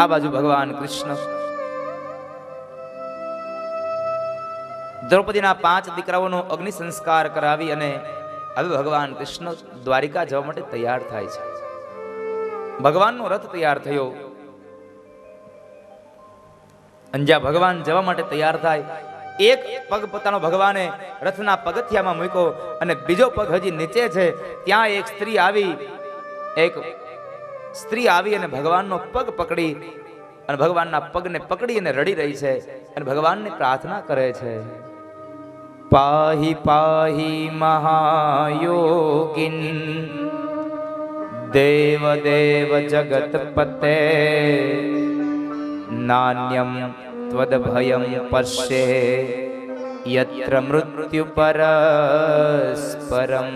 આ બાજુ ભગવાન કૃષ્ણ. દ્રૌપદીના પાંચ દીકરાઓનો અગ્નિ સંસ્કાર કરાવી અને હવે ભગવાન કૃષ્ણ દ્વારિકા જવા માટે તૈયાર થાય છે. ભગવાનનો રથ તૈયાર થયો. અંજા ભગવાન જવા માટે તૈયાર થાય, એક પગ પોતાનો ભગવાને રથના પગથિયામાં મૂક્યો અને બીજો પગ હજી નીચે છે, ત્યાં એક સ્ત્રી આવી, એક સ્ત્રી આવી અને ભગવાનનો પગ પકડી અને ભગવાનના પગને પકડી અને રડી રહી છે અને ભગવાનને પ્રાર્થના કરે છે. પાહી પાહી મહાયોગિન દેવ દેવ જગત પતે નાન્યમ ત્વદભયમ પશ્યે યત્ર મૃત્યુ પરસ્પરમ.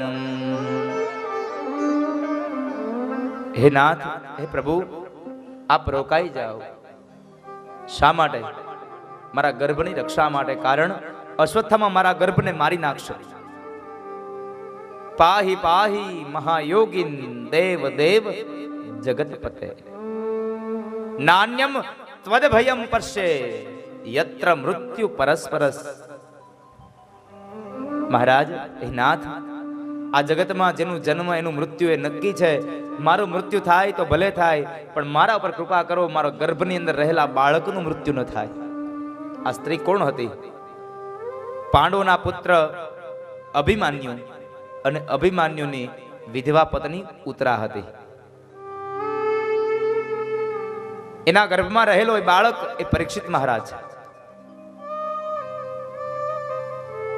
હે નાથ, હે પ્રભુ, આપ રોકાઈ જાઓ. શા માટે? મારા ગર્ભની રક્ષા માટે કારણ અશ્વત્થામાં મારા ગર્ભને મારી નાખશે. પાહી પાહી મહાયોગી દેવ દેવ જગતપતે. નાન્યમ ત્વદભયમ પરશે યત્ર મૃત્યુ પરસ્પરસ. મહારાજ, હે નાથ આ જગતમાં જેનું જન્મ, એનું મૃત્યુ એ નક્કી છે. મારું મૃત્યુ થાય તો ભલે થાય, પણ મારા ઉપર કૃપા કરો, મારો ગર્ભની અંદર રહેલા બાળકનું મૃત્યુ ન થાય. આ સ્ત્રી કોણ હતી? પાંડવોના પુત્ર અભિમાન્યુ અને અભિમાન્યુની વિધવા પત્ની ઉતરા હતી. એના ગર્ભમાં રહેલો એ બાળક એ પરીક્ષિત મહારાજ. છે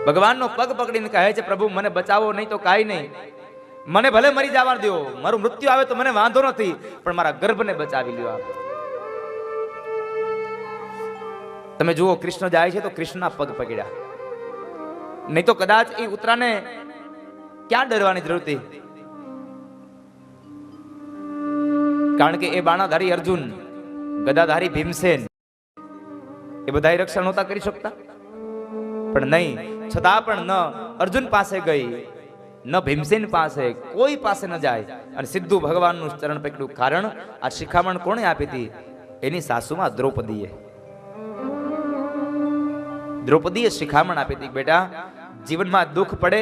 ભગવાનનો પગ પકડીને કહે છે, પ્રભુ, મને બચાવો, નહીં તો કાંઈ નહીં. મને ભલે મરી જવા દો, મારું મૃત્યુ આવે તો મને વાંધો નથી, પણ મારા ગર્ભને બચાવી લ્યો તમે જુઓ, કૃષ્ણ જાય છે તો કૃષ્ણના પગ પકડ્યા. નહીં તો કદાચ એ ઉતરાને ક્યાં ડરવાની જરૂર હતી? કારણ કે એ બાણાધારી અર્જુન, ગદાધારી ભીમસેન, એ બધા રક્ષણ નહોતા કરી શકતા? પણ નહીં, છતાં પણ ન અર્જુન પાસે ગઈ, ન ભીમસેન પાસે, કોઈ પાસે ન જાય. અને સીધું ભગવાનનું ચરણ પકડ્યું કારણ, આ શિખામણ કોણે આપી હતી? એની સાસુમાં દ્રૌપદીએ. દ્રૌપદીએ શિખામણ આપી હતી, બેટા, જીવનમાં દુઃખ પડે,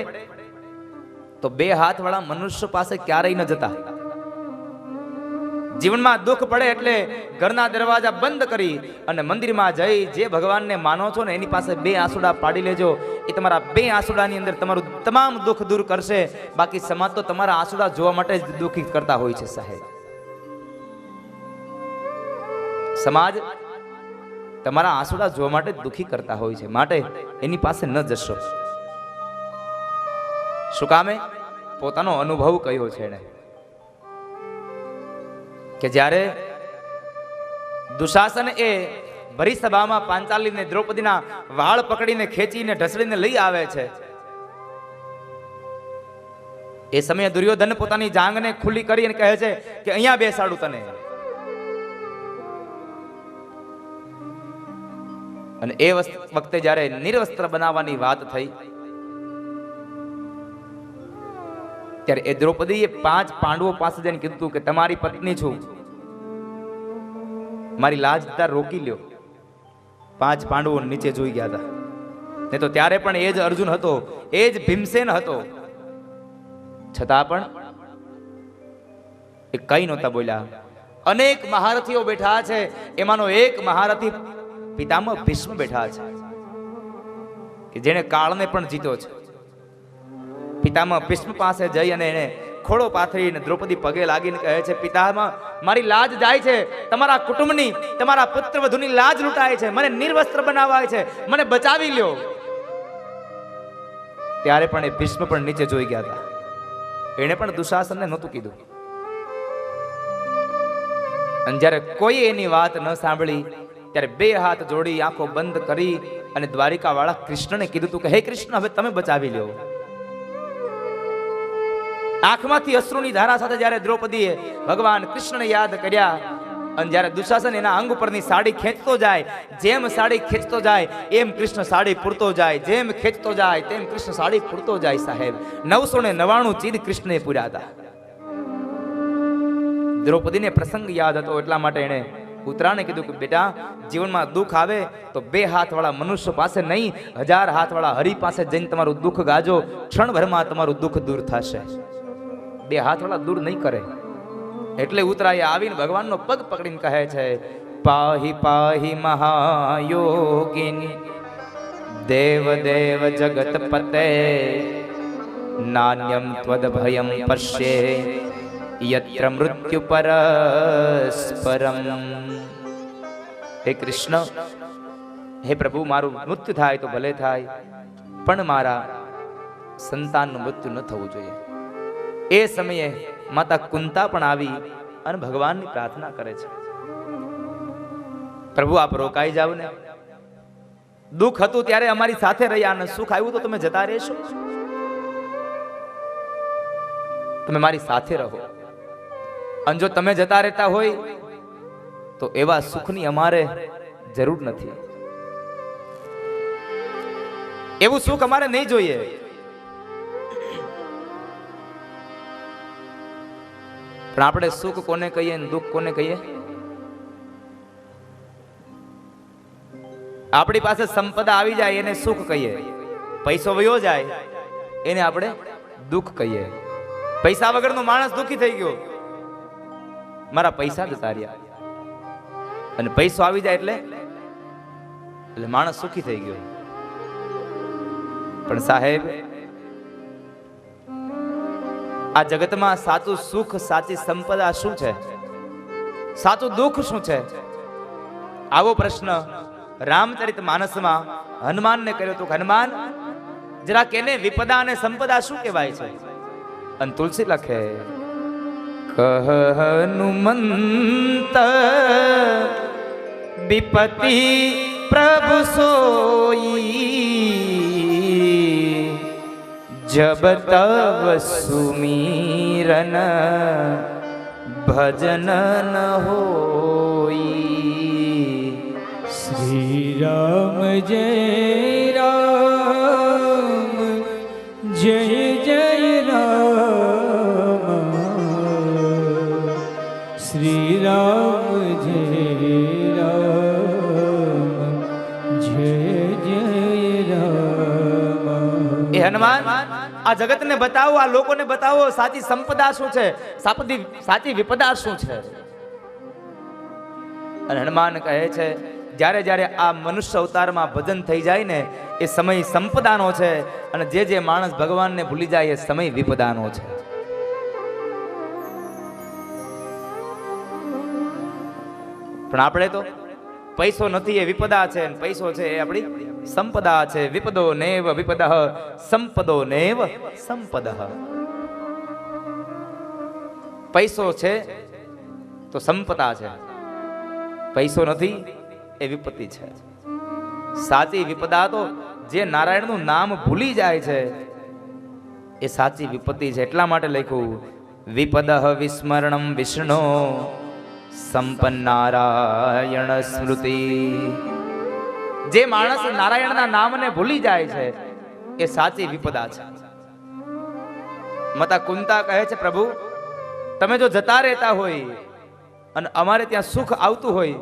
તો બે હાથવાળા મનુષ્ય પાસે ક્યારેય ન જતા. જીવનમાં દુઃખ પડે એટલે ઘરના દરવાજા બંધ કરી અને મંદિરમાં જઈ જે ભગવાનને માનો છો ને, એની પાસે બે આંસુડા પાડી લેજો. એ તમારા બે આંસુડાની અંદર તમારું તમામ દુઃખ દૂર કરશે. બાકી સમાજ તો તમારા આંસુડા જોવા માટે જ દુઃખી કરતા હોય છે સાહેબ. સમાજ તમારા આંસુડા જોવા માટે દુઃખી કરતા હોય છે. માટે એની પાસે ન જશો. શું કામે? પોતાનો અનુભવ કયો છે એણે કે જ્યારે દુશાસન એ ભરી સભામાં પાંચાલીને દ્રૌપદીના વાળ પકડીને ખેંચીને ઢસડીને લઈ આવે છે, એ સમયે દુર્યોધન પોતાની જાંગને ખુલ્લી કરી અને કહે છે કે અહીંયા બેસાડું તને. અને એ વખતે જ્યારે નિર્વસ્ત્ર બનાવવાની વાત થઈ ત્યારે એ દ્રૌપદીએ પાંચ પાંડવો પાસે જઈને કીધું કે તમારી પત્ની છું. મારી લાજ તાર રોકી લ્યો. પાંચ પાંડવો નીચે જોઈ ગયા હતા. ને તો ત્યારે પણ એ જ અર્જુન હતો, એ જ ભીમસેન હતો. છતાં પણ એ કઈ નહોતા બોલ્યા. અનેક મહારથીઓ બેઠા છે. એમાંનો એક મહારથી પિતામાં ભીષ્મ બેઠા છે, કે જેણે કાળને પણ જીત્યો છે. પિતામહ ભીષ્મ પાસે જઈ અને એને ખોળો પાથરીને દ્રૌપદી પગે લાગીને કહે છે, પિતામાં, મારી લાજ જાય છે. તમારા કુટુંબની, તમારા પુત્ર વધુની લાજ લૂંટાય છે. મને નિર્વસ્ત્ર બનાવાય છે. મને બચાવી લ્યો. ત્યારે પણ એ ભીષ્મ પણ નીચે જોઈ ગયા હતા. એણે પણ દુશાસનને નહોતું કીધું. અને જ્યારે કોઈ એની વાત ન સાંભળી, ત્યારે બે હાથ જોડી આંખો બંધ કરી અને દ્વારિકા વાળા કૃષ્ણને કીધું તું કે, હે કૃષ્ણ, હવે તમે બચાવી લ્યો. આંખમાંથી અશ્રુની ધારા સાથે જ્યારે દ્રૌપદીએ ભગવાન કૃષ્ણને યાદ કર્યા અને જ્યારે દુશાસન એના અંગ ઉપરની સાડી ખેંચતો જાય, જેમ સાડી ખેંચતો જાય, એમ કૃષ્ણ સાડી પૂરતો જાય, જેમ ખેંચતો જાય, તેમ કૃષ્ણ સાડી પૂરતો જાય સાહેબ. નવસો ને નવાણું ચીર કૃષ્ણએ પૂર્યા હતા. દ્રૌપદીને પ્રસંગ યાદ હતો એટલા માટે એણે કૂતરાને કીધું કે બેટા, જીવનમાં દુઃખ આવે તો બે હાથવાળા મનુષ્ય પાસે નહીં, હજાર હાથવાળા હરિ પાસે જઈને તમારું દુઃખ ગાજો, ક્ષણભરમાં તમારું દુઃખ દૂર થશે. બે હાથવાળા દૂર નહીં કરે. એટલે ઉતરાય આવીને ભગવાનનો પગ પકડીને કહે છે, પાહી પાહી મહાયોગિની, દેવ દેવ જગત પતે, નાન્યમ ત્વદ ભયમ પશ્યે, યત્ર મૃત્યુ પરસ્પરમ. હે કૃષ્ણ, હે પ્રભુ, મારું મૃત્યુ થાય તો ભલે થાય, પણ મારા સંતાનનું મૃત્યુ ન થવું જોઈએ. એ સમયે માતા કુંતા પણ આવી અને ભગવાનની પ્રાર્થના કરે છે. પ્રભુ, આપ રોકાઈ જાવ ને. દુઃખ હતું ત્યારે અમારી સાથે રહ્યા અને સુખ આવ્યું તો તમે જતા રહેશો. તમે મારી સાથે રહો. અને જો તમે જતા રહેતા હોય, તો એવા સુખની અમારે જરૂર નથી. એવું સુખ અમારે નહીં જોઈએ. પણ આપણે સુખ કોને કહીએ ને દુઃખ કોને કહીએ? આપણી પાસે સંપદા આવી જાય એને સુખ કહીએ. પૈસો વયો જાય એને આપણે દુઃખ કહીએ. પૈસા વગરનો માણસ દુઃખી થઈ ગયો. મારા પૈસા જતા રહ્યા અને પૈસો આવી જાય એટલે એટલે માણસ સુખી થઈ ગયો. પણ સાહેબ આ જગતમાં સાચું સુખ, સાચી સંપદા શું છે? સાચું દુઃખ શું છે? આવો પ્રશ્ન રામચરિત માનસમાં હનુમાનને કર્યો તો. હનુમાન, જરા કેને વિપદા અને સંપદા શું કહેવાય છે? અને તુલસી લખે, કહ હનુમંત વિપતિ પ્રભુ સોઈ જબ તવ સુમીરન ભજન ન હોઈ શ્રી રામ જય રામ જય જય રામ શ્રી રામ જય રામ જય જય રામ એ હનુમાન આ જગતને બતાવો, આ લોકોને બતાવો, સાચી સંપદા શું છે? સાપદી સાચી વિપદા શું છે? અને હનુમાન કહે છે, જ્યારે જ્યારે આ મનુષ્ય અવતારમાં ભજન થઈ જાય ને, એ સમય સંપદાનો છે અને જે જે માણસ ભગવાનને ભૂલી જાય, એ સમય વિપદાનો છે. પણ આપણે તો પૈસો નથી એ વિપદા છે પૈસો છે એ આપણી સંપદા છે. વિપદો નેવ વિપદ સંપદો નેવ સંપદ પૈસો છે તો સંપદા છે. પૈસો નથી એ વિપત્તિ છે. સાચી વિપદા તો જે નારાયણનું નામ ભૂલી જાય છે, એ સાચી વિપત્તિ છે. એટલા માટે લખ્યું વિપદ વિસ્મરણમ વિષ્ણુ. સંપન્નારાયણ સ્મૃતિ. જે માણસ નારાયણના નામને ભૂલી જાય છે, એ સાચી વિપદા છે. માતા કુંતા કહે છે, પ્રભુ, તમે જો જતા રહેતા હોય અને અમારે ત્યાં સુખ આવતું હોય,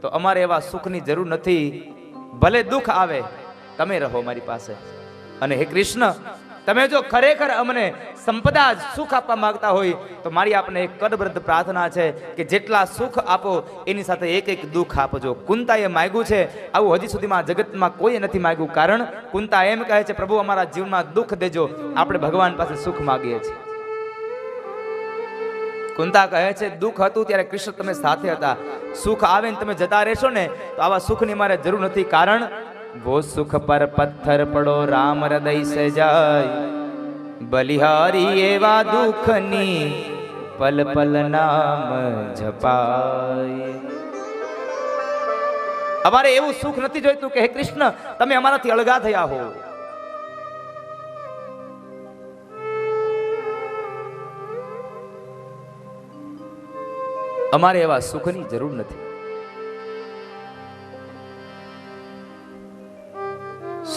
તો અમારે એવા સુખની જરૂર નથી. ભલે દુઃખ આવે, તમે રહો મારી પાસે. અને હે કૃષ્ણ તમે જો ખરેખર અમને સંપદા સુખ આપવા માંગતા હોય, તો મારી આપને એક કરબ્રત પ્રાર્થના છે કે જેટલા સુખ આપો, એની સાથે એક એક દુઃખ આપજો. કુંતાએ માગ્યું છે, આવું હજી સુધીમાં જગતમાં કોઈએ નથી માગ્યું. કારણ, કુંતા એમ કહે છે, પ્રભુ, અમારા જીવનમાં દુઃખ દેજો. આપણે ભગવાન પાસે સુખ માગીએ છીએ. કુંતા કહે છે, દુઃખ હતું ત્યારે કૃષ્ણ તમે સાથે હતા. સુખ આવે ને તમે જતા રહેશો ને, તો આવા સુખની મારે જરૂર નથી. કારણ વો सुख पर पत्थर પડો રામ હૃદય સે જાય બલિહારી એવા दुखनी પલ પલ નામ જપાય અમારે એવું સુખ નથી જોઈતું કે હે કૃષ્ણ તમે અમારાથી અળગા થયા હો અમારે એવા સુખની જરૂર નથી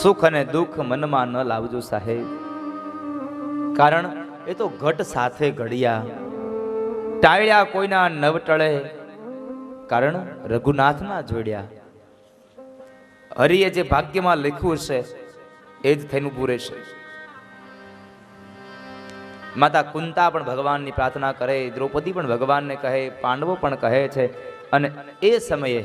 સુખ અને દુઃખ મનમાં ન લાવજો સાહેબ. કારણ એ તો ઘટ સાથે ઘડિયા. ટાળ્યા કોઈના નવ ટળે કારણ રઘુનાથના જોડ્યા. હરિએ જે ભાગ્યમાં લખ્યું છે, એ જ થઈને પૂરે છે માતા કુંતા પણ ભગવાનની પ્રાર્થના કરે, દ્રૌપદી પણ ભગવાનને કહે, પાંડવો પણ કહે છે, અને એ સમયે